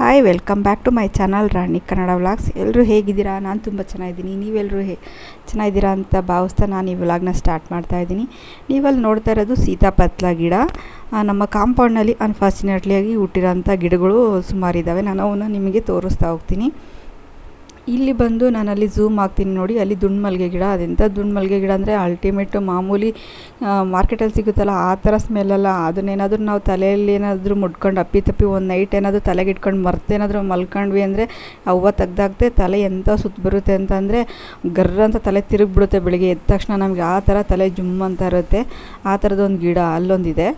Hi welcome back to my channel Rani Kannada vlogs ಎಲ್ಲರೂ ಹೇಗಿದ್ದೀರಾ? ನಾನು ತುಂಬ ಚೆನ್ನಾಗಿದ್ದೀನಿ. ನೀವೆಲ್ಲರೂ ಹೇ ಚೆನ್ನಾಗಿದ್ದೀರಾ ಅಂತ ಭಾವಿಸ್ತಾ ನಾನು ಈ ವ್ಲಾಗ್ನ ಸ್ಟಾರ್ಟ್ ಮಾಡ್ತಾ ಇದ್ದೀನಿ. ನೀವಲ್ಲಿ ನೋಡ್ತಾ ಇರೋದು ಸೀತಾಪತ್ಲ ಗಿಡ. ನಮ್ಮ ಕಾಂಪೌಂಡ್ನಲ್ಲಿ ಅನ್ಫಾರ್ಚುನೇಟ್ಲಿಯಾಗಿ ಹುಟ್ಟಿರೋಂಥ ಗಿಡಗಳು ಸುಮಾರಿದ್ದಾವೆ ನಾನು ಅವನ್ನ ನಿಮಗೆ ತೋರಿಸ್ತಾ ಹೋಗ್ತೀನಿ. ಇಲ್ಲಿ ಬಂದು ನಾನು ಅಲ್ಲಿ ಝೂಮ್ ಆಗ್ತೀನಿ ನೋಡಿ, ಅಲ್ಲಿ ದುಂಡು ಮಲ್ಲಿಗೆ ಗಿಡ ಅದೆಂಥ ಮಲ್ಲಿಗೆ ಗಿಡ ಅಂದರೆ ಅಲ್ಟಿಮೇಟ್ ಮಾಮೂಲಿ ಮಾರ್ಕೆಟಲ್ಲಿ ಸಿಗುತ್ತಲ್ಲ, ಆ ಥರ ಸ್ಮೆಲ್ಲಲ್ಲ ಅದನ್ನೇನಾದರೂ ನಾವು ತಲೆಯಲ್ಲಿ ಏನಾದರೂ ಮುಟ್ಕೊಂಡು, ಅಪ್ಪಿ ತಪ್ಪಿ ಒಂದು ನೈಟ್ ಏನಾದರೂ ತಲೆಗೆ ಇಟ್ಕೊಂಡು ಮರ್ತೇನಾದರೂ ಮಲ್ಕೊಂಡ್ವಿ ಅಂದರೆ ಅವ್ವ ತೆಗ್ದಾಗ್ತೆ ತಲೆ ಎಂಥ ಸುತ್ತ ಬರುತ್ತೆ ಅಂತಂದರೆ ಗರ್ರ ಅಂತ ತಲೆ ತಿರುಗಿಬಿಡುತ್ತೆ ಬೆಳಿಗ್ಗೆ ಎದ್ದ ತಕ್ಷಣ ನಮಗೆ ಆ ಥರ ತಲೆ ಜುಮ್ ಅಂತ ಇರುತ್ತೆ. ಆ ಥರದೊಂದು ಗಿಡ ಅಲ್ಲೊಂದಿದೆ.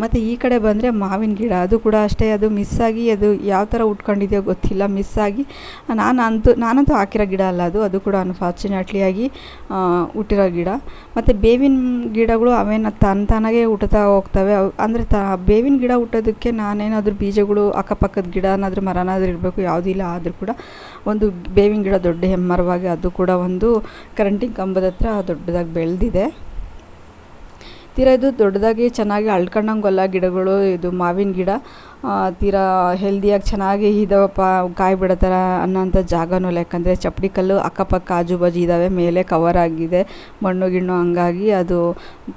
ಮತ್ತು ಈ ಕಡೆ ಬಂದರೆ ಮಾವಿನ ಗಿಡ, ಅದು ಕೂಡ ಅಷ್ಟೇ, ಅದು ಮಿಸ್ ಆಗಿ ಅದು ಯಾವ ಥರ ಉಟ್ಕೊಂಡಿದೆಯೋ ಗೊತ್ತಿಲ್ಲ ಮಿಸ್ ಆಗಿ. ನಾನು ಅಂತೂ, ನಾನಂತೂ ಹಾಕಿರೋ ಗಿಡ ಅಲ್ಲ ಅದು ಅದು ಕೂಡ ಅನ್ಫಾರ್ಚುನೇಟ್ಲಿ ಆಗಿ ಹುಟ್ಟಿರೋ ಗಿಡ. ಮತ್ತು ಬೇವಿನ ಗಿಡಗಳು ಅವೇನು ತನ್ನ ತಾನಾಗೆ ಹುಟ್ಟುತ್ತಾ ಹೋಗ್ತವೆ. ಅಂದರೆ ತ, ಬೇವಿನ ಗಿಡ ಹುಟ್ಟೋದಕ್ಕೆ ನಾನೇನಾದರೂ ಬೀಜಗಳು ಅಕ್ಕಪಕ್ಕದ ಗಿಡನಾದರೂ ಮರನಾದ್ರೂ ಇರಬೇಕು ಯಾವುದಿಲ್ಲ ಆದರೂ ಕೂಡ. ಒಂದು ಬೇವಿನ ಗಿಡ ದೊಡ್ಡ ಹೆಮ್ಮರವಾಗಿ, ಅದು ಕೂಡ ಒಂದು ಕರೆಂಟಿನ ಕಂಬದ ಹತ್ರ ದೊಡ್ಡದಾಗಿ ಬೆಳೆದಿದೆ. ತೀರಾ ಇದು ದೊಡ್ಡದಾಗಿ ಚೆನ್ನಾಗಿ ಅಳ್ಕೊಂಡಂಗಲ್ಲ ಗಿಡಗಳು, ಇದು ಮಾವಿನ ಗಿಡ. ತೀರಾ ಹೆಲ್ದಿಯಾಗಿ ಚೆನ್ನಾಗಿ ಇದಾವಪ್ಪ, ಕಾಯಿ ಬಿಡೋ ಥರ ಅನ್ನೋಂಥ ಜಾಗನೂ ಇಲ್ಲ. ಯಾಕಂದರೆ ಚಪ್ಪಡಿ ಕಲ್ಲು ಅಕ್ಕಪಕ್ಕ ಆಜು ಬಾಜು ಇದ್ದಾವೆ ಮೇಲೆ ಕವರ್ ಆಗಿದೆ, ಮಣ್ಣು ಗಿಣ್ಣು ಹಂಗಾಗಿ ಅದು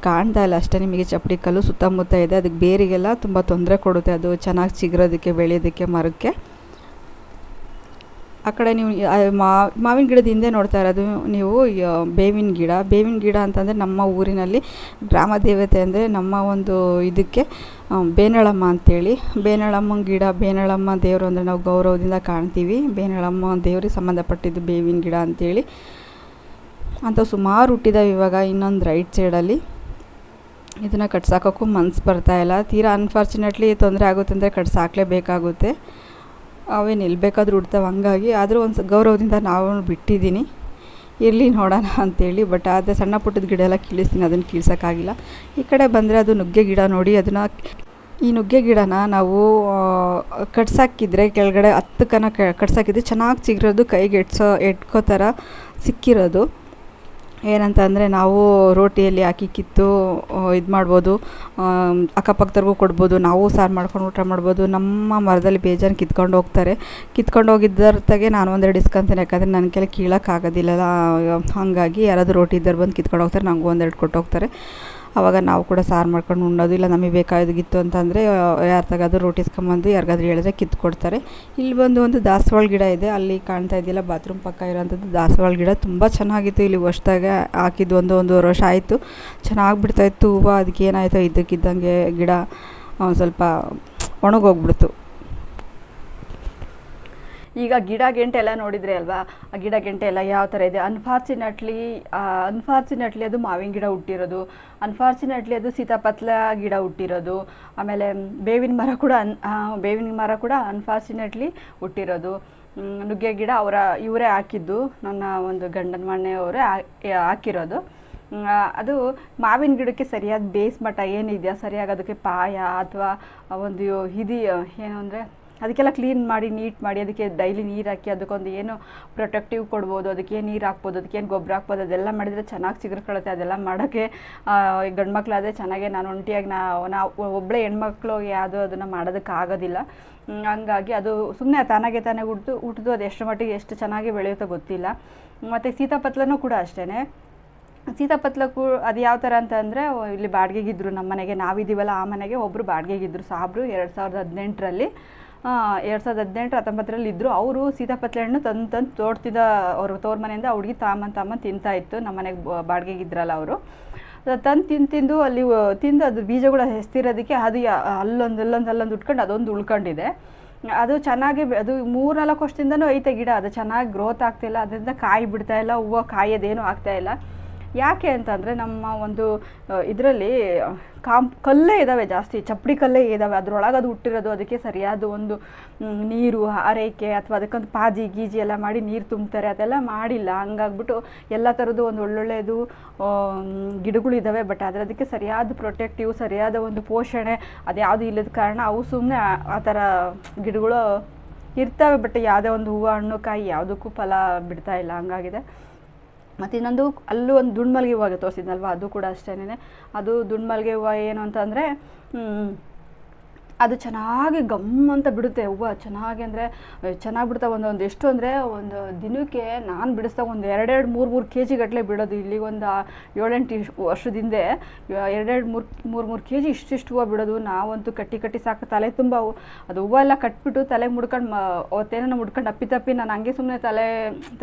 ಕಾಣ್ತಾ ಇಲ್ಲ. ಅಷ್ಟೇ ನಿಮಗೆ ಚಪ್ಪಡಿ ಕಲ್ಲು ಸುತ್ತಮುತ್ತ ಇದೆ. ಅದಕ್ಕೆ ಬೇರಿಗೆಲ್ಲ ತುಂಬ ತೊಂದರೆ ಕೊಡುತ್ತೆ. ಅದು ಚೆನ್ನಾಗಿ ಚಿಗುರೋದಕ್ಕೆ, ಬೆಳೆಯೋದಕ್ಕೆ, ಮರಕ್ಕೆ. ಆ ಕಡೆ ನೀವು ಮಾವಿನ ಗಿಡದ ಹಿಂದೆ ನೋಡ್ತಾ ಇರೋದು ನೀವು ಬೇವಿನ ಗಿಡ. ಬೇವಿನ ಗಿಡ ಅಂತಂದರೆ ನಮ್ಮ ಊರಿನಲ್ಲಿ ಗ್ರಾಮ ದೇವತೆ ಅಂದರೆ ನಮ್ಮ ಒಂದು ಇದಕ್ಕೆ ಬೇನಳಮ್ಮ ಅಂತೇಳಿ. ಬೇನಳಮ್ಮನ ಗಿಡ, ಬೇನಳಮ್ಮ ದೇವರು ಅಂದರೆ ನಾವು ಗೌರವದಿಂದ ಕಾಣ್ತೀವಿ. ಬೇನಳಮ್ಮ ದೇವರಿಗೆ ಸಂಬಂಧಪಟ್ಟಿದ್ದು ಬೇವಿನ ಗಿಡ ಅಂತೇಳಿ. ಅಂತ ಸುಮಾರು ಹುಟ್ಟಿದಾವೆ ಇವಾಗ ಇನ್ನೊಂದು ರೈಟ್ ಸೈಡಲ್ಲಿ ಇದನ್ನು ಕಟ್ಸಾಕೋಕ್ಕೂ ಮನ್ಸು ಇಲ್ಲ. ತೀರಾ ಅನ್ಫಾರ್ಚುನೇಟ್ಲಿ ತೊಂದರೆ ಆಗುತ್ತೆ ಅಂದರೆ ಕಟ್ಸಾಕ್ಲೇಬೇಕಾಗುತ್ತೆ. ಅವೇನು ಎಲ್ಲಿ ಬೇಕಾದರೂ ಉಡ್ತಾವೆ, ಹಂಗಾಗಿ ಆದರೂ ಒಂದು ಗೌರವದಿಂದ ನಾವು ಬಿಟ್ಟಿದ್ದೀನಿ ಇರಲಿ ನೋಡೋಣ ಅಂತೇಳಿ, ಬಟ್ ಆದರೆ ಸಣ್ಣ ಪುಟ್ಟದ ಗಿಡ ಎಲ್ಲ ಕೀಳಿಸ್ತೀನಿ ಅದನ್ನು ಕೀಳ್ಸೋಕ್ಕಾಗಿಲ್ಲ. ಈ ಕಡೆ ಬಂದರೆ ಅದು ನುಗ್ಗೆ ಗಿಡ ನೋಡಿ, ಅದನ್ನು ಈ ನುಗ್ಗೆ ಗಿಡನ ನಾವು ಕಟ್ಸಾಕಿದ್ರೆ ಕೆಳಗಡೆ ಹತ್ತು ಕನ ಕಟ್ಸಾಕಿದ್ರೆ ಚೆನ್ನಾಗಿ ಸಿಗಿರೋದು ಕೈಗೆ ಎಟ್ಸೋ, ಎಟ್ಕೋ ಥರ ಸಿಕ್ಕಿರೋದು. ಏನಂತ ಅಂದರೆ ನಾವು ರೋಟಿಯಲ್ಲಿ ಹಾಕಿ ಕಿತ್ತು ಇದು ಮಾಡ್ಬೋದು. ಅಕ್ಕಪಕ್ಕದವ್ರಿಗೂ ಕೊಡ್ಬೋದು. ನಾವು ಸಾರು ಮಾಡ್ಕೊಂಡು ಊಟ ಮಾಡ್ಬೋದು. ನಮ್ಮ ಮರದಲ್ಲಿ ಬೇಜಾನು ಕಿತ್ಕೊಂಡು ಹೋಗ್ತಾರೆ. ಕಿತ್ಕೊಂಡು ಹೋಗಿದ್ದರ್ತಾಗೆ ನಾನು ಒಂದೆರಡು ಇಸ್ಕೊಂತೀನಿ ಯಾಕಂದರೆ ನನ್ನ ಕೆಲ ಕೀಳೋಕ್ಕಾಗೋದಿಲ್ಲಲ್ಲ ಹಾಗಾಗಿ ಯಾರಾದರೂ ರೋಟಿ ಇದ್ದವ್ರು ಬಂದು ಕಿತ್ಕೊಂಡು ಹೋಗ್ತಾರೆ. ನನಗೂ ಒಂದೆರಡು ಕೊಟ್ಟು ಹೋಗ್ತಾರೆ. ಆವಾಗ ನಾವು ಕೂಡ ಸಾರು ಮಾಡ್ಕೊಂಡು ಉಣ್ಣೋದು, ಇಲ್ಲ ನಮಗೆ ಬೇಕಾಗಿತ್ತು ಅಂತಂದರೆ ಯಾರ ತಗಾದ್ರೂ ರೋಟಿ ಇಸ್ಕೊಂಬಂದು ಯಾರಿಗಾದ್ರೂ ಹೇಳಿದ್ರೆ ಕಿತ್ತು ಕೊಡ್ತಾರೆ ಇಲ್ಲಿ ಬಂದು ಒಂದು ದಾಸವಾಳ ಗಿಡ ಇದೆ, ಅಲ್ಲಿ ಕಾಣ್ತಾ ಇದೆಯಲ್ಲ ಬಾತ್ರೂಮ್ ಪಕ್ಕ ಇರೋಂಥದ್ದು ದಾಸವಾಳ ಗಿಡ. ತುಂಬ ಚೆನ್ನಾಗಿತ್ತು ಇಲ್ಲಿ ವರ್ಷದಾಗ, ಹಾಕಿದ್ದು ಒಂದು ಒಂದೂವರೆ ವರ್ಷ ಆಯಿತು. ಚೆನ್ನಾಗಿ ಬಿಡ್ತಾಯಿತ್ತು ಹೂವು ಅದಕ್ಕೆ ಏನಾಯಿತು ಇದ್ದಕ್ಕಿದ್ದಂಗೆ ಗಿಡ ಒಂದು ಸ್ವಲ್ಪ ಒಣಗೋಗ್ಬಿಡ್ತು. ಈಗ ಗಿಡ ಗೆಂಟೆ ಎಲ್ಲ ನೋಡಿದ್ರೆ ಅಲ್ವಾ? ಆ ಗಿಡ ಗೆಂಟೆ ಎಲ್ಲ ಯಾವ ಥರ ಇದೆ? ಅನ್ಫಾರ್ಚುನೇಟ್ಲಿ ಅನ್ಫಾರ್ಚುನೇಟ್ಲಿ ಅದು ಮಾವಿನ ಗಿಡ ಹುಟ್ಟಿರೋದು. ಅನ್ಫಾರ್ಚುನೇಟ್ಲಿ ಅದು ಸೀತಾಪತ್ಲ ಗಿಡ ಹುಟ್ಟಿರೋದು. ಆಮೇಲೆ ಬೇವಿನ ಮರ ಕೂಡ ಅನ್ ಬೇವಿನ ಮರ ಕೂಡ ಅನ್ಫಾರ್ಚುನೇಟ್ಲಿ ಹುಟ್ಟಿರೋದು. ನುಗ್ಗೆ ಗಿಡ ಅವರ, ಇವರೇ ಹಾಕಿದ್ದು. ನನ್ನ ಒಂದು ಗಂಡನ ಮನೆಯವರೇ ಹಾಕಿರೋದು. ಅದು ಮಾವಿನ ಗಿಡಕ್ಕೆ ಸರಿಯಾದ ಬೇಸ್ ಮಟ್ಟ ಏನಿದೆಯಾ? ಸರಿಯಾಗಿ ಅದಕ್ಕೆ ಪಾಯ ಅಥವಾ ಒಂದು ಇದು ಏನು ಅಂದರೆ ಅದಕ್ಕೆಲ್ಲ ಕ್ಲೀನ್ ಮಾಡಿ ನೀಟ್ ಮಾಡಿ, ಅದಕ್ಕೆ ಡೈಲಿ ನೀರು ಹಾಕಿ, ಅದಕ್ಕೊಂದು ಏನು ಪ್ರೊಟೆಕ್ಟಿವ್ ಕೊಡ್ಬೋದು, ಅದಕ್ಕೆ ನೀರು ಹಾಕ್ಬೋದು ಅದಕ್ಕೇನು ಗೊಬ್ಬರ ಹಾಕ್ಬೋದು, ಅದೆಲ್ಲ ಮಾಡಿದರೆ ಚೆನ್ನಾಗಿ ಚಿಗುರ್ಕೊಳ್ಳುತ್ತೆ ಅದೆಲ್ಲ ಮಾಡೋಕ್ಕೆ ಗಂಡು ಮಕ್ಕಳಾದರೆ ಚೆನ್ನಾಗೆ ನಾನು ಒಂಟಿಯಾಗಿ ನಾವು ನಾವು ಒಬ್ಬಳೇ ಹೆಣ್ಮಕ್ಳು ಯಾವುದು ಅದನ್ನು ಮಾಡೋದಕ್ಕೆ ಆಗೋದಿಲ್ಲ. ಹಂಗಾಗಿ ಅದು ಸುಮ್ಮನೆ ತಾನಾಗೆ ತಾನೇ ಹುಟ್ಟು ಹುಟ್ಟಿದು ಅದು ಎಷ್ಟು ಮಟ್ಟಿಗೆ ಎಷ್ಟು ಚೆನ್ನಾಗಿ ಬೆಳೆಯುತ್ತೋ ಗೊತ್ತಿಲ್ಲ. ಮತ್ತು ಸೀತಾಪತ್ಲನೂ ಕೂಡ ಅಷ್ಟೇ ಸೀತಾಪತ್ಲಕ್ಕೂ ಅದು ಯಾವ ಥರ ಅಂತ ಅಂದರೆ ಇಲ್ಲಿ ಬಾಡಿಗೆಗಿದ್ರು ನಮ್ಮ ಮನೆಗೆ, ನಾವಿದ್ದೀವಲ್ಲ ಆ ಮನೆಗೆ ಒಬ್ಬರು ಬಾಡಿಗೆಗಿದ್ರು ಸಾಬ್ರು ಎರಡು ಸಾವಿರದ ಹದಿನೆಂಟರಲ್ಲಿ. ಎರಡು ಸಾವಿರದ ಹದಿನೆಂಟು ಹತ್ತೊಂಬತ್ತರಲ್ಲಿ ಇದ್ದರು ಅವರು ಸೀತಾಪತ್ಲೆ ಹಣ್ಣು ತಂದು ತಂದು ತೋಡ್ತಿದ್ದ ಅವ್ರ ತೋರ್ ಮನೆಯಿಂದ ಹುಡುಗಿ ತಾಮನ್ ತಾಮನ್ ತಿಂತಾ ಇತ್ತು. ನಮ್ಮ ಮನೆಗೆ ಬಾಡಿಗೆಗಿದ್ರಲ್ಲ ಅವರು. ತಂದು ತಿಂದು ತಿಂದು ಅಲ್ಲಿ ತಿಂದು ಅದು ಬೀಜಗಳು ಹೆಸ್ತಿರೋದಕ್ಕೆ ಅದು ಅಲ್ಲೊಂದು ಅಲ್ಲೊಂದು ಅಲ್ಲೊಂದು ಉಟ್ಕೊಂಡು ಅದೊಂದು ಉಳ್ಕೊಂಡಿದೆ. ಅದು ಚೆನ್ನಾಗಿ ಅದು ಮೂರ್ನಾಲ್ಕು ವರ್ಷದಿಂದನೂ ಐತೆ ಗಿಡ. ಅದು ಚೆನ್ನಾಗಿ ಗ್ರೋತ್ ಆಗ್ತಾಯಿಲ್ಲ ಅದರಿಂದ ಕಾಯಿ ಬಿಡ್ತಾ ಇಲ್ಲ. ಹೂವು ಕಾಯೋದೇನು ಆಗ್ತಾ ಇಲ್ಲ. ಯಾಕೆ ಅಂತಂದರೆ ನಮ್ಮ ಒಂದು ಇದರಲ್ಲಿ ಕಾಂಪ್ ಕಲ್ಲೇ ಇದ್ದಾವೆ ಜಾಸ್ತಿ, ಚಪ್ಪಡಿ ಕಲ್ಲೇ ಇದ್ದಾವೆ ಅದರೊಳಗೆ ಅದು ಹುಟ್ಟಿರೋದು, ಅದಕ್ಕೆ ಸರಿಯಾದ ಒಂದು ನೀರು ಆರೈಕೆ ಅಥವಾ ಅದಕ್ಕೊಂದು ಪಾಜಿ, ಗೀಜಿ ಎಲ್ಲ ಮಾಡಿ ನೀರು ತುಂಬ್ತಾರೆ. ಅದೆಲ್ಲ ಮಾಡಿಲ್ಲ. ಹಂಗಾಗ್ಬಿಟ್ಟು ಎಲ್ಲ ಥರದ್ದು ಒಂದು ಒಳ್ಳೊಳ್ಳೆಯದು ಗಿಡಗಳು ಇದ್ದಾವೆ ಬಟ್ ಆದರೆ ಅದಕ್ಕೆ ಸರಿಯಾದ ಪ್ರೊಟೆಕ್ಟಿವ್, ಸರಿಯಾದ ಒಂದು ಪೋಷಣೆ, ಅದು ಯಾವುದು ಇಲ್ಲದ ಕಾರಣ ಅವು ಸುಮ್ಮನೆ ಆ ಥರ ಗಿಡಗಳು ಇರ್ತವೆ. ಬಟ್ ಯಾವುದೇ ಒಂದು ಹೂವು, ಹಣ್ಣು, ಕಾಯಿ ಯಾವುದಕ್ಕೂ ಫಲ ಬಿಡ್ತಾ ಇಲ್ಲ. ಹಂಗಾಗಿದೆ. ಮತ್ತು ಇನ್ನೊಂದು ಅಲ್ಲೂ ಒಂದು ದುಂಡ್ಮಲ್ಗೆ ಹೂವಾಗ ತೋರಿಸಿದ್ನಲ್ವ? ಅದು ಕೂಡ ಅಷ್ಟೇನೆ ಅದು ದುಂಡ್ಮಲ್ಗೆ ಹೂವು ಏನು ಅಂತಂದರೆ ಅದು ಚೆನ್ನಾಗಿ ಗಮ್ ಅಂತ ಬಿಡುತ್ತೆ. ಹೂವ ಚೆನ್ನಾಗಿ ಅಂದರೆ ಚೆನ್ನಾಗಿ ಬಿಡ್ತಾವೆ ಒಂದೊಂದು ಎಷ್ಟು ಅಂದರೆ, ಒಂದು ದಿನಕ್ಕೆ ನಾನು ಬಿಡಿಸ್ದಾಗ ಒಂದು ಎರಡೆರಡು, ಮೂರು ಮೂರು ಕೆ ಜಿ ಗಟ್ಟಲೆ ಬಿಡೋದು. ಇಲ್ಲಿಗೆ ಒಂದು ಏಳೆಂಟು ವರ್ಷದ ಹಿಂದೆ ಎರಡೆರಡು, ಮೂರು ಮೂರು ಮೂರು ಕೆ ಜಿ ಇಷ್ಟಿಷ್ಟು ಹೂವು ಬಿಡೋದು. ನಾವಂತೂ ಕಟ್ಟಿ ಕಟ್ಟಿ ಸಾಕು ತಲೆ ತುಂಬ ಅದು ಹೂವು ಎಲ್ಲ ಕಟ್ಬಿಟ್ಟು ತಲೆಗೆ ಮುಡ್ಕೊಂಡು ಮ ಅವತ್ತೇನೋ ಮುಡ್ಕೊಂಡು ಅಪ್ಪಿ ತಪ್ಪಿ ನಾನು ಹಂಗೆ ಸುಮ್ಮನೆ ತಲೆ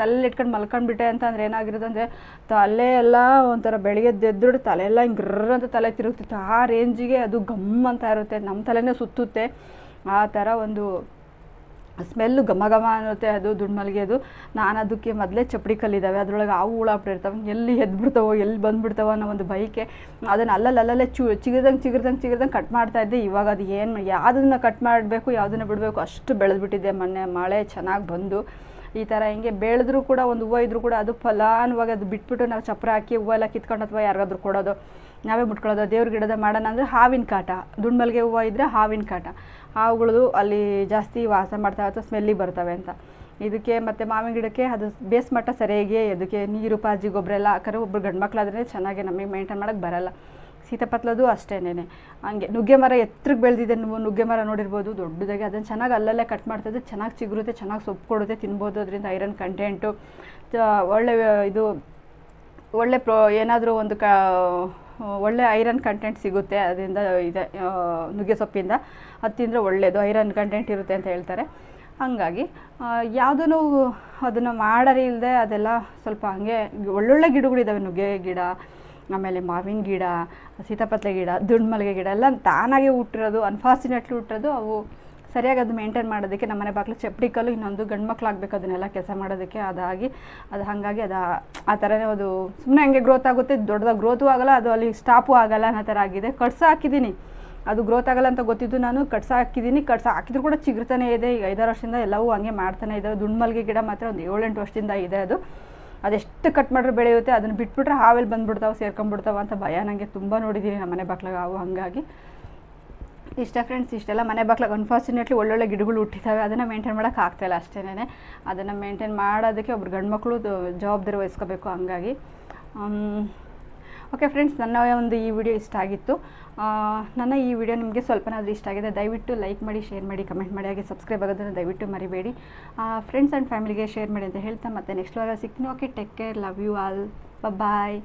ತಲೆಯಲ್ಲಿ ಇಟ್ಕೊಂಡು ಮಲ್ಕೊಂಡ್ಬಿಟ್ಟೆ ಅಂತ ಅಂದ್ರೆ ಏನಾಗಿರೋದು ಅಂದರೆ, ತಲೆ ಎಲ್ಲ ಒಂಥರ ಬೆಳಗ್ಗೆ ಎದ್ದುಡು ತಲೆ ಎಲ್ಲ ಹಿಂಗೆ ಅಂತ ತಲೆ ತಿರುಗ್ತಿತ್ತು. ಆ ರೇಂಜಿಗೆ ಅದು ಗಮ್ ಅಂತ ಇರುತ್ತೆ. ನಮ್ಮ ತಲೆನೇ ಸುತ್ತುತ್ತೆ. ಆ ಥರ ಒಂದು ಸ್ಮೆಲ್ಲು ಘಮ ಘಮ ಅನ್ನುತ್ತೆ ಅದು ದುಡ್ಮಲ್ಗೆದು ನಾನು ಅದಕ್ಕೆ ಮೊದಲೇ ಚಪ್ಪಡಿ ಕಲ್ಲಿದ್ದಾವೆ ಅದರೊಳಗೆ ಹಾವು ಹುಳ ಬಿಟ್ಟಿರ್ತಾವೆ ಎಲ್ಲಿ ಎದ್ಬಿಡ್ತಾವೋ ಎಲ್ಲಿ ಬಂದುಬಿಡ್ತಾವೋ ಅನ್ನೋ ಒಂದು ಬೈಕೆ ಅದನ್ನು ಅಲ್ಲಲ್ಲಿ ಚು ಚಿಗಿದಂಗೆ ಚಿಗಿರ್ದಂಗೆ ಚಿಗಿದಂಗೆ ಕಟ್ ಮಾಡ್ತಾ ಇದ್ದೆ. ಇವಾಗ ಅದು ಏನು ಯಾವುದನ್ನು ಕಟ್ ಮಾಡಬೇಕು, ಯಾವುದನ್ನ ಬಿಡಬೇಕು ಅಷ್ಟು ಬೆಳೆದ್ಬಿಟ್ಟಿದ್ದೆ ಮೊನ್ನೆ ಮಳೆ ಚೆನ್ನಾಗಿ ಬಂದು. ಈ ಥರ ಹಿಂಗೆ ಬೆಳೆದ್ರೂ ಕೂಡ, ಒಂದು ಹೂವು ಇದ್ರೂ ಕೂಡ ಅದು ಫಲಾನುವಾಗಿ ಅದು ಬಿಟ್ಬಿಟ್ಟು ನಾವು ಚಪ್ಪರ ಹಾಕಿ ಹೂವೆಲ್ಲ ಕಿತ್ಕೊಂಡು ಅಥವಾ ಯಾರಿಗಾದ್ರೂ ಕೊಡೋದು, ನಾವೇ ಮುಟ್ಕೊಳ್ಳೋದು, ದೇವ್ರ ಗಿಡದ ಮಾಡೋಣ ಅಂದರೆ ಹಾವಿನ ಕಾಟ. ದುಂಡ್ಮಲ್ಗೆ ಹೂವು ಇದ್ದರೆ ಹಾವಿನ ಕಾಟ. ಹಾವುಗಳು ಅಲ್ಲಿ ಜಾಸ್ತಿ ವಾಸ ಮಾಡ್ತಾವೆ ಅಥವಾ ಸ್ಮೆಲ್ಲಿ ಬರ್ತವೆ ಅಂತ. ಇದಕ್ಕೆ ಮತ್ತು ಮಾವಿನ ಗಿಡಕ್ಕೆ ಅದು ಬೇಸ್ ಮಟ್ಟ ಸರಿಯಾಗಿ ಅದಕ್ಕೆ ನೀರು, ಪಾಜಿ, ಗೊಬ್ಬರ ಎಲ್ಲ ಹಾಕೋರು ಒಬ್ಬರು ಗಂಡು ಮಕ್ಕಳಾದ್ರೆ ಚೆನ್ನಾಗಿ ನಮಗೆ ಮೇಂಟೈನ್ ಮಾಡೋಕ್ಕೆ ಬರಲ್ಲ. ಸೀತಾಪತ್ಲದು ಅಷ್ಟೇನೆ ಹಂಗೆ ನುಗ್ಗೆ ಮರ ಎತ್ತರಕ್ಕೆ ಬೆಳೆದಿದೆ ನೀವು ನುಗ್ಗೆ ಮರ ನೋಡಿರ್ಬೋದು, ದೊಡ್ಡದಾಗಿ ಅದನ್ನು ಚೆನ್ನಾಗಿ ಅಲ್ಲಲ್ಲೇ ಕಟ್ ಮಾಡ್ತದೆ ಚೆನ್ನಾಗಿ ಚಿಗುರುತ್ತೆ, ಚೆನ್ನಾಗಿ ಸೊಪ್ಪು ಕೊಡುತ್ತೆ, ತಿನ್ಬೋದು ಅದರಿಂದ ಐರನ್ ಕಂಟೆಂಟು ಒಳ್ಳೆ, ಇದು, ಒಳ್ಳೆ ಪ್ರೊ, ಏನಾದರೂ ಒಂದು ಕ, ಒಳ್ಳೆ ಐರನ್ ಕಂಟೆಂಟ್ ಸಿಗುತ್ತೆ ಅದರಿಂದ ಇದೆ ನುಗ್ಗೆ ಸೊಪ್ಪಿಂದ. ಅದು ತಿಂದರೆ ಒಳ್ಳೆಯದು ಐರನ್ ಕಂಟೆಂಟ್ ಇರುತ್ತೆ ಅಂತ ಹೇಳ್ತಾರೆ. ಹಾಗಾಗಿ ಯಾವುದೂ ಅದನ್ನು ಮಾಡರಿ ಇಲ್ಲದೆ ಅದೆಲ್ಲ ಸ್ವಲ್ಪ ಹಾಗೆ ಒಳ್ಳೊಳ್ಳೆ ಗಿಡಗಳಿದ್ದಾವೆ ನುಗ್ಗೆ ಗಿಡ. ಆಮೇಲೆ ಮಾವಿನ ಗಿಡ ಸೀತಾಪತ್ಲೆ ಗಿಡ ದುಂಡ್ಮಲ್ಗೆ ಗಿಡ ಎಲ್ಲ ತಾನಾಗೆ ಹುಟ್ಟಿರೋದು ಅನ್ಫಾರ್ಚುನೇಟ್ಲಿ ಹುಟ್ಟಿರೋದು, ಅವು ಸರಿಯಾಗಿ ಅದು ಮೇಂಟೈನ್ ಮಾಡೋದಕ್ಕೆ ನಮ್ಮನೆ ಬಾಗಿಲು ಚಪ್ಪಡಿ ಕಲ್ಲು ಇನ್ನೊಂದು ಗಂಡು ಮಕ್ಳು ಆಗಬೇಕು ಅದನ್ನೆಲ್ಲ ಕೆಲಸ ಮಾಡೋದಕ್ಕೆ ಅದಾಗಿ, ಅದು ಹಾಗಾಗಿ ಅದು ಆ- ಥರನೇ ಅದು ಸುಮ್ಮನೆ ಹಂಗೆ ಗ್ರೋತ್ ಆಗುತ್ತೆ, ದೊಡ್ಡದಾಗಿ ಗ್ರೋತು ಆಗಲ್ಲ, ಅದು ಅಲ್ಲಿ ಸ್ಟಾಪು ಆಗಲ್ಲ ಅನ್ನೋ ಥರ ಆಗಿದೆ. ಕಟ್ಸ ಹಾಕಿದ್ದೀನಿ. ಅದು ಗ್ರೋತ್ ಆಗಲ್ಲ ಅಂತ ಗೊತ್ತಿದ್ದು ನಾನು ಕಟ್ಸ ಹಾಕಿದ್ದೀನಿ. ಕಟ್ಸ ಹಾಕಿದ್ರು ಕೂಡ ಚಿಗುರ್ತಾನೆ ಇದೆ. ಈಗ ಐದಾರು ವರ್ಷದಿಂದ ಎಲ್ಲವೂ ಹಂಗೆ ಮಾಡ್ತಾನೆ ಇದ್ದಾವೆ ದುಂಡ್ಮಲ್ಗೆ ಗಿಡ ಮಾತ್ರ ಒಂದು ಏಳೆಂಟು ವರ್ಷದಿಂದ ಇದೆ ಅದು. ಅದೆಷ್ಟು ಕಟ್ ಮಾಡಿದ್ರೆ ಬೆಳೆಯುತ್ತೆ, ಅದನ್ನು ಬಿಟ್ಬಿಟ್ರೆ ಹಾವೆಲ್ಲಿ ಬಂದ್ಬಿಡ್ತಾವೆ, ಸೇರ್ಕೊಂಡ್ಬಿಡ್ತಾವೆ ಅಂತ ಭಯ ನನಗೆ ತುಂಬ ನೋಡಿದ್ದೀನಿ ನಮ್ಮ ಮನೆ ಬಾಕ್ಲಾಗ ಹಾವು ಹಾಗಾಗಿ. ಇಷ್ಟ ಫ್ರೆಂಡ್ಸ್ ಇಷ್ಟೆಲ್ಲ ಮನೆ ಬಾಗ್ಲಾಗ ಅನ್ಫಾರ್ಚುನೇಟ್ಲಿ ಒಳ್ಳೊಳ್ಳೆ ಗಿಡಗಳು ಹುಟ್ಟಿದ್ದಾವೆ ಅದನ್ನು ಮೇಂಟೈನ್ ಮಾಡೋಕೆ ಆಗ್ತಾಯಿಲ್ಲ ಅಷ್ಟೇನೆ ಅದನ್ನು ಮೇಂಟೈನ್ ಮಾಡೋದಕ್ಕೆ ಒಬ್ರು ಗಂಡು ಮಕ್ಕಳು ಜವಾಬ್ದಾರಿ ವಹಿಸ್ಕೋಬೇಕು ಹಂಗಾಗಿ. ಓಕೆ ಫ್ರೆಂಡ್ಸ್ ನನ್ನ ಒಂದು ಈ ವಿಡಿಯೋ ಇಷ್ಟ ಆಗಿತ್ತು. ನನ್ನ ಈ ವಿಡಿಯೋ ನಿಮಗೆ ಸ್ವಲ್ಪನಾದರೂ ಇಷ್ಟ ಆಗಿದೆ ದಯವಿಟ್ಟು ಲೈಕ್ ಮಾಡಿ ಶೇರ್ ಮಾಡಿ ಕಮೆಂಟ್ ಮಾಡಿ, ಹಾಗೆ ಸಬ್ಸ್ಕ್ರೈಬ್ ಆಗೋದನ್ನು ದಯವಿಟ್ಟು ಮರಿಬೇಡಿ. ಫ್ರೆಂಡ್ಸ್ ಆ್ಯಂಡ್ ಫ್ಯಾಮಿಲಿಗೆ ಶೇರ್ ಮಾಡಿ ಅಂತ ಹೇಳ್ತಾ ಮತ್ತೆ ನೆಕ್ಸ್ಟ್ ವಾರ ಸಿಗ್ತೀನಿ. Okay take care love you all bye